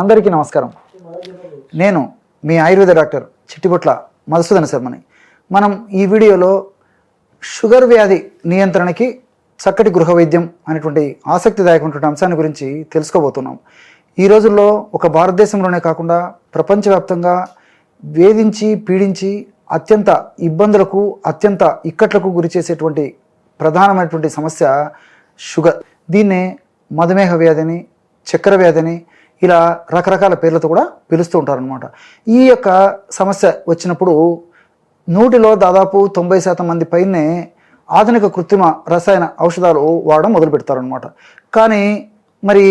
అందరికీ నమస్కారం. నేను మీ ఆయుర్వేద డాక్టర్ చిట్టిబొట్ల మధుసూదన శర్మని. మనం ఈ వీడియోలో షుగర్ వ్యాధి నియంత్రణకి చక్కటి గృహ వైద్యం అనేటువంటి ఆసక్తిదాయకమైనటువంటి అంశాన్ని గురించి తెలుసుకోబోతున్నాం. ఈ రోజుల్లో ఒక భారతదేశంలోనే కాకుండా ప్రపంచవ్యాప్తంగా వేధించి పీడించి అత్యంత ఇబ్బందులకు అత్యంత ఇక్కట్లకు గురి చేసేటువంటి ప్రధానమైనటువంటి సమస్య షుగర్. దీన్నే మధుమేహ వ్యాధిని చక్కెర వ్యాధిని ఇలా రకరకాల పేర్లతో కూడా పిలుస్తూ ఉంటారనమాట ఈ యొక్క సమస్య వచ్చినప్పుడు నూటిలో దాదాపు తొంభై శాతం మంది పైనే ఆధునిక కృత్రిమ రసాయన ఔషధాలు వాడడం మొదలు పెడతారనమాట కానీ మరి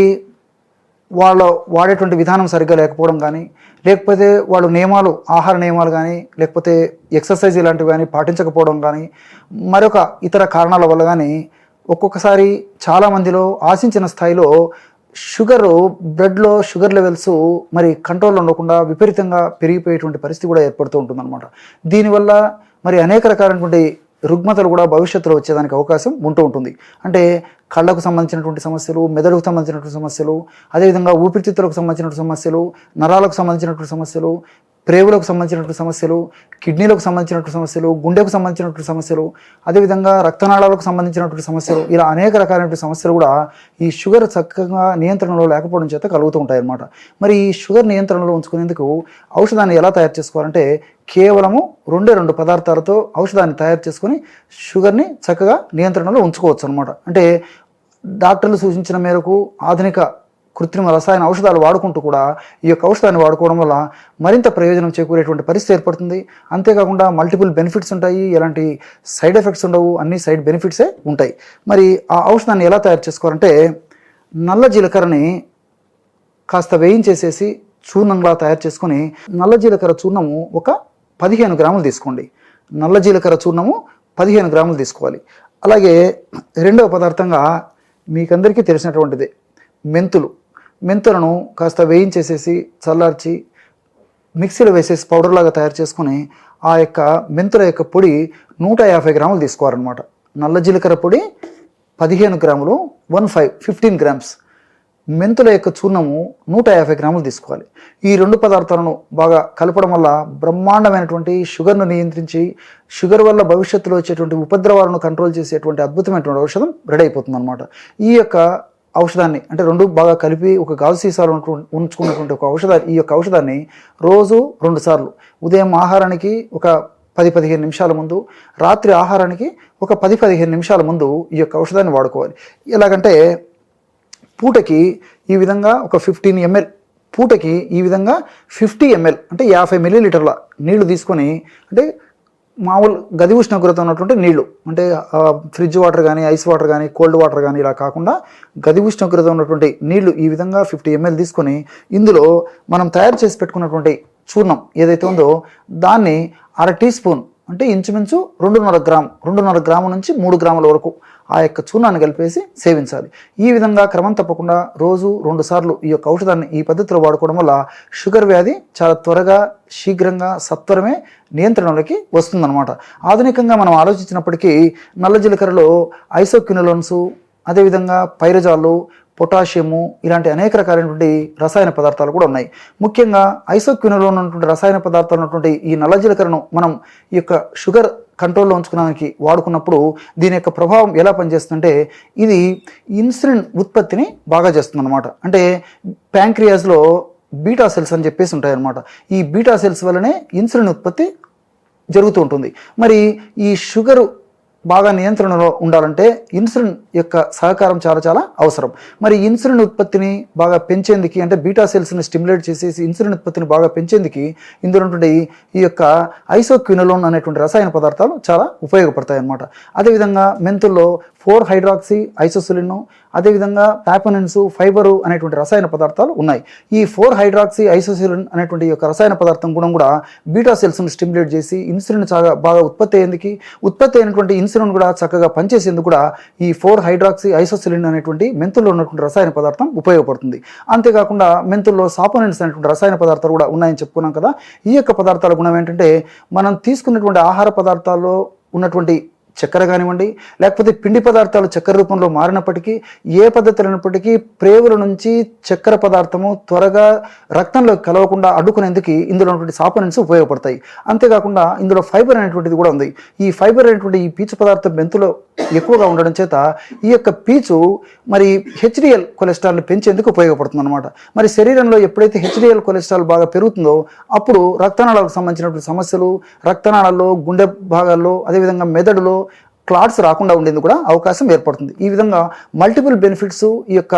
వాళ్ళ వాడేటువంటి విధానం సరిగ్గా లేకపోవడం కానీ లేకపోతే వాళ్ళు నియమాలు ఆహార నియమాలు కానీ లేకపోతే ఎక్సర్సైజ్ ఇలాంటివి కానీ పాటించకపోవడం కానీ మరొక ఇతర కారణాల వల్ల కానీ ఒక్కొక్కసారి చాలామందిలో ఆశించిన స్థాయిలో షుగర్ బ్లడ్లో షుగర్ లెవెల్స్ మరి కంట్రోల్లో ఉండకుండా విపరీతంగా పెరిగిపోయేటువంటి పరిస్థితి కూడా ఏర్పడుతూ ఉంటుందన్నమాట. దీనివల్ల మరి అనేక రకాలైనటువంటి రుగ్మతలు కూడా భవిష్యత్తులో వచ్చేదానికి అవకాశం ఉంటూ ఉంటుంది. అంటే కళ్ళకు సంబంధించినటువంటి సమస్యలు మెదడుకు సంబంధించినటువంటి సమస్యలు అదేవిధంగా ఊపిరితిత్తులకు సంబంధించినటువంటి సమస్యలు నరాలకు సంబంధించినటువంటి సమస్యలు ప్రేవులకు సంబంధించినటువంటి సమస్యలు కిడ్నీలకు సంబంధించినటువంటి సమస్యలు గుండెకు సంబంధించినటువంటి సమస్యలు అదేవిధంగా రక్తనాళాలకు సంబంధించినటువంటి సమస్యలు ఇలా అనేక రకాలైనటువంటి సమస్యలు కూడా ఈ షుగర్ చక్కగా నియంత్రణలో లేకపోవడం చేత కలుగుతూ ఉంటాయి అన్నమాట మరి ఈ షుగర్ నియంత్రణలో ఉంచుకునేందుకు ఔషధాన్ని ఎలా తయారు చేసుకోవాలంటే కేవలము రెండే రెండు పదార్థాలతో ఔషధాన్ని తయారు చేసుకొని షుగర్ని చక్కగా నియంత్రణలో ఉంచుకోవచ్చు అనమాట అంటే డాక్టర్లు సూచించిన మేరకు ఆధునిక కృత్రిమ రసాయన ఔషధాలు వాడుకుంటూ కూడా ఈ యొక్క ఔషధాన్ని వాడుకోవడం వల్ల మరింత ప్రయోజనం చేకూరేటువంటి పరిస్థితి ఏర్పడుతుంది. అంతేకాకుండా మల్టిపుల్ బెనిఫిట్స్ ఉంటాయి. ఎలాంటి సైడ్ ఎఫెక్ట్స్ ఉండవు. అన్ని సైడ్ బెనిఫిట్సే ఉంటాయి. మరి ఆ ఔషధాన్ని ఎలా తయారు చేసుకోవాలంటే నల్ల జీలకర్రని కాస్త వేయించేసేసి చూర్ణంలా తయారు చేసుకొని నల్ల జీలకర్ర చూర్ణము ఒక పదిహేను గ్రాములు తీసుకోండి. నల్ల జీలకర్ర చూర్ణము పదిహేను గ్రాములు తీసుకోవాలి. అలాగే రెండవ పదార్థంగా మీకందరికీ తెలిసినటువంటిది మెంతులు. మెంతులను కాస్త వేయించేసేసి చల్లార్చి మిక్సీలో వేసేసి పౌడర్లాగా తయారు చేసుకొని ఆ యొక్క మెంతుల యొక్క పొడి నూట యాభై గ్రాములు తీసుకోవాలన్నమాట. నల్ల జీలకర్ర పొడి పదిహేను గ్రాములు వన్ ఫైవ్ ఫిఫ్టీన్ గ్రామ్స్. మెంతుల యొక్క చూర్ణము నూట యాభై గ్రాములు తీసుకోవాలి. ఈ రెండు పదార్థాలను బాగా కలపడం వల్ల బ్రహ్మాండమైనటువంటి షుగర్ను నియంత్రించి షుగర్ వల్ల భవిష్యత్తులో వచ్చేటువంటి ఉపద్రవాలను కంట్రోల్ చేసేటువంటి అద్భుతమైనటువంటి ఔషధం రెడీ అయిపోతుంది అనమాట ఈ యొక్క ఔషధాన్ని అంటే రెండు బాగా కలిపి ఒక గాజు సీసాలు ఉంచుకున్నటువంటి ఒక ఔషధ ఈ యొక్క ఔషధాన్ని రోజు రెండు సార్లు. ఉదయం ఆహారానికి ఒక పది పదిహేను నిమిషాల ముందు రాత్రి ఆహారానికి ఒక పది పదిహేను నిమిషాల ముందు ఈ యొక్క ఔషధాన్ని వాడుకోవాలి. ఎలాగంటే పూటకి ఈ విధంగా ఒక ఫిఫ్టీన్ ఎంఎల్ పూటకి ఈ విధంగా ఫిఫ్టీ ఎంఎల్ అంటే యాభై మిల్లీలీటర్ల నీళ్ళు తీసుకొని అంటే మామూలు గది ఉష్ణోగ్రత ఉన్నటువంటి నీళ్ళు. అంటే ఫ్రిడ్జ్ వాటర్ కానీ ఐస్ వాటర్ కానీ కోల్డ్ వాటర్ కానీ ఇలా కాకుండా గది ఉష్ణోగ్రత ఉన్నటువంటి నీళ్ళు ఈ విధంగా ఫిఫ్టీ ఎంఎల్ తీసుకొని ఇందులో మనం తయారు చేసి పెట్టుకున్నటువంటి చూర్ణం ఏదైతే ఉందో దాన్ని అర టీ స్పూన్ అంటే ఇంచుమించు రెండున్నర గ్రాము రెండున్నర గ్రాము నుంచి మూడు గ్రాముల వరకు ఆ యొక్క చూర్ణాన్ని కలిపేసి సేవించాలి. ఈ విధంగా క్రమం తప్పకుండా రోజు రెండు సార్లు ఈ యొక్క ఔషధాన్ని ఈ పద్ధతిలో వాడుకోవడం వల్ల షుగర్ వ్యాధి చాలా త్వరగా శీఘ్రంగా సత్వరమే నియంత్రణలోకి వస్తుందన్నమాట. ఆధునికంగా మనం ఆలోచించినప్పటికీ నల్ల జీలకర్రలో ఐసోక్యునలోన్స్ అదేవిధంగా పైరజాలు పొటాషియము ఇలాంటి అనేక రకాలైనటువంటి రసాయన పదార్థాలు కూడా ఉన్నాయి. ముఖ్యంగా ఐసోక్యునలో ఉన్నటువంటి రసాయన పదార్థాలు ఉన్నటువంటి ఈ నల్ల జీలకర్రను మనం ఈ యొక్క షుగర్ కంట్రోల్లో ఉంచుకోవడానికి వాడుకున్నప్పుడు దీని యొక్క ప్రభావం ఎలా పనిచేస్తుందంటే ఇది ఇన్సులిన్ ఉత్పత్తిని బాగా చేస్తుందన్నమాట. అంటే ప్యాంక్రియాస్లో బీటా సెల్స్ అని చెప్పేసి ఉంటాయన్నమాట. ఈ బీటా సెల్స్ వల్లనే ఇన్సులిన్ ఉత్పత్తి జరుగుతూ ఉంటుంది. మరి ఈ షుగరు బాగా నియంత్రణలో ఉండాలంటే ఇన్సులిన్ యొక్క సహకారం చాలా చాలా అవసరం. మరి ఇన్సులిన్ ఉత్పత్తిని బాగా పెంచేందుకు అంటే బీటా సెల్స్ని స్టిమ్యులేట్ చేసేసి ఇన్సులిన్ ఉత్పత్తిని బాగా పెంచేందుకు ఇందులో ఈ యొక్క ఐసోక్వినలోన్ అనేటువంటి రసాయన పదార్థాలు చాలా ఉపయోగపడతాయి అన్నమాట అదేవిధంగా మెంతుల్లో ఫోర్ హైడ్రాక్సీ ఐసోసిలిన్ అదేవిధంగా టాపనిన్స్ ఫైబరు అనేటువంటి రసాయన పదార్థాలు ఉన్నాయి. ఈ ఫోర్ హైడ్రాక్సీ ఐసోసిలిన్ అనేటువంటి యొక్క రసాయన పదార్థం గుణం కూడా బీటా సెల్స్ను స్టిమ్యులేట్ చేసి ఇన్సులిన్ చాలా బాగా ఉత్పత్తి అయ్యేందుకు ఉత్పత్తి అయినటువంటి ఇన్సులిన్ కూడా చక్కగా పనిచేసేందుకు కూడా ఈ ఫోర్ హైడ్రాక్సీ ఐసోసిలిన్ అనేటువంటి మెంతుల్లో ఉన్నటువంటి రసాయన పదార్థం ఉపయోగపడుతుంది. అంతేకాకుండా మెంతుల్లో సాపోనిన్స్ అనేటువంటి రసాయన పదార్థాలు కూడా ఉన్నాయని చెప్పుకున్నాం కదా. ఈ యొక్క పదార్థాల గుణం ఏంటంటే మనం తీసుకున్నటువంటి ఆహార పదార్థాల్లో ఉన్నటువంటి చక్కెర కానివ్వండి లేకపోతే పిండి పదార్థాలు చక్కెర రూపంలో మారినప్పటికీ ఏ పద్ధతులైనప్పటికీ ప్రేవుల నుంచి చక్కెర పదార్థము త్వరగా రక్తంలో కలవకుండా అడ్డుకునేందుకు ఇందులో ఉన్నటువంటి సాపనెన్స్ ఉపయోగపడతాయి. అంతేకాకుండా ఇందులో ఫైబర్ అనేటువంటిది కూడా ఉంది. ఈ ఫైబర్ అనేటువంటి ఈ పీచు పదార్థం మెంతులో ఎక్కువగా ఉండడం చేత ఈ యొక్క పీచు మరి హెచ్డిఎల్ కొలెస్ట్రాల్ని పెంచేందుకు ఉపయోగపడుతుంది అనమాట మరి శరీరంలో ఎప్పుడైతే హెచ్డిఎల్ కొలెస్ట్రాల్ బాగా పెరుగుతుందో అప్పుడు రక్తనాళాలకు సంబంధించినటువంటి సమస్యలు రక్తనాళాల్లో గుండె భాగాల్లో అదేవిధంగా మెదడులో క్లాట్స్ రాకుండా ఉండేందుకు కూడా అవకాశం ఏర్పడుతుంది. ఈ విధంగా మల్టిపుల్ బెనిఫిట్స్ ఈ యొక్క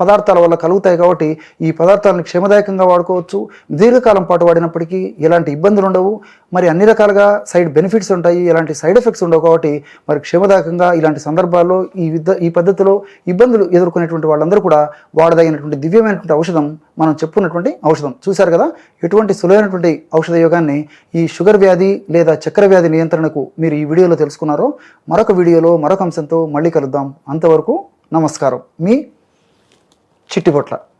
పదార్థాల వల్ల కలుగుతాయి కాబట్టి ఈ పదార్థాలను క్షేమదాయకంగా వాడుకోవచ్చు. దీర్ఘకాలం పాటు వాడినప్పటికీ ఎలాంటి ఇబ్బందులు ఉండవు. మరి అన్ని రకాలుగా సైడ్ బెనిఫిట్స్ ఉంటాయి. ఎలాంటి సైడ్ ఎఫెక్ట్స్ ఉండవు కాబట్టి మరి క్షేమదాయకంగా ఇలాంటి సందర్భాల్లో ఈ విద్య ఈ పద్ధతిలో ఇబ్బందులు ఎదుర్కొనేటువంటి వాళ్ళందరూ కూడా వాడదగినటువంటి దివ్యమైనటువంటి ఔషధం మనం చెప్పుకున్నటువంటి ఔషధం. చూశారు కదా? ఎటువంటి సులువైనటువంటి ఔషధ యోగాన్ని ఈ షుగర్ వ్యాధి లేదా చక్కెర వ్యాధి నియంత్రణకు మీరు ఈ వీడియోలో తెలుసుకున్నారో మరొక వీడియోలో మరొక అంశంతో మళ్ళీ కలుద్దాం. అంతవరకు నమస్కారం. మీ చిట్టిపొట్ల.